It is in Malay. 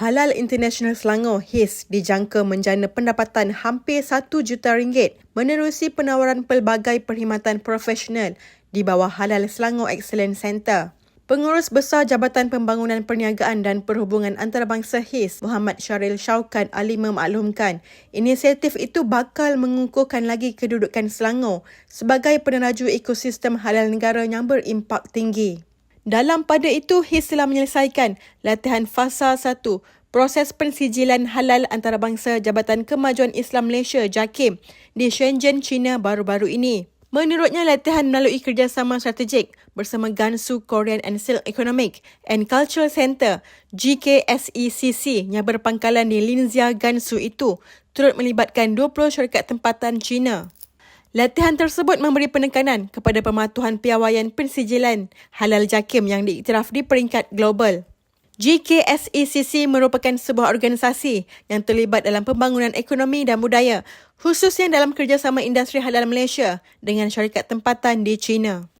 Halal International Selangor HIS dijangka menjana pendapatan hampir 1 juta ringgit menerusi penawaran pelbagai perkhidmatan profesional di bawah Halal Selangor Excellence Centre. Pengurus Besar Jabatan Pembangunan Perniagaan dan Perhubungan Antarabangsa HIS, Muhammad Syaril Syaukat Ali memaklumkan, inisiatif itu bakal mengukuhkan lagi kedudukan Selangor sebagai peneraju ekosistem halal negara yang berimpak tinggi. Dalam pada itu, HIS telah menyelesaikan latihan fasa 1 proses pensijilan halal antarabangsa Jabatan Kemajuan Islam Malaysia JAKIM di Shenzhen, China baru-baru ini. Menurutnya, latihan melalui kerjasama strategik bersama Gansu Korean and Silk Economic and Cultural Centre GKSECC yang berpangkalan di Linzia Gansu itu turut melibatkan 20 syarikat tempatan China. Latihan tersebut memberi penekanan kepada pematuhan piawaian pensijilan halal JAKIM yang diiktiraf di peringkat global. GKSECC merupakan sebuah organisasi yang terlibat dalam pembangunan ekonomi dan budaya, khususnya dalam kerjasama industri halal Malaysia dengan syarikat tempatan di China.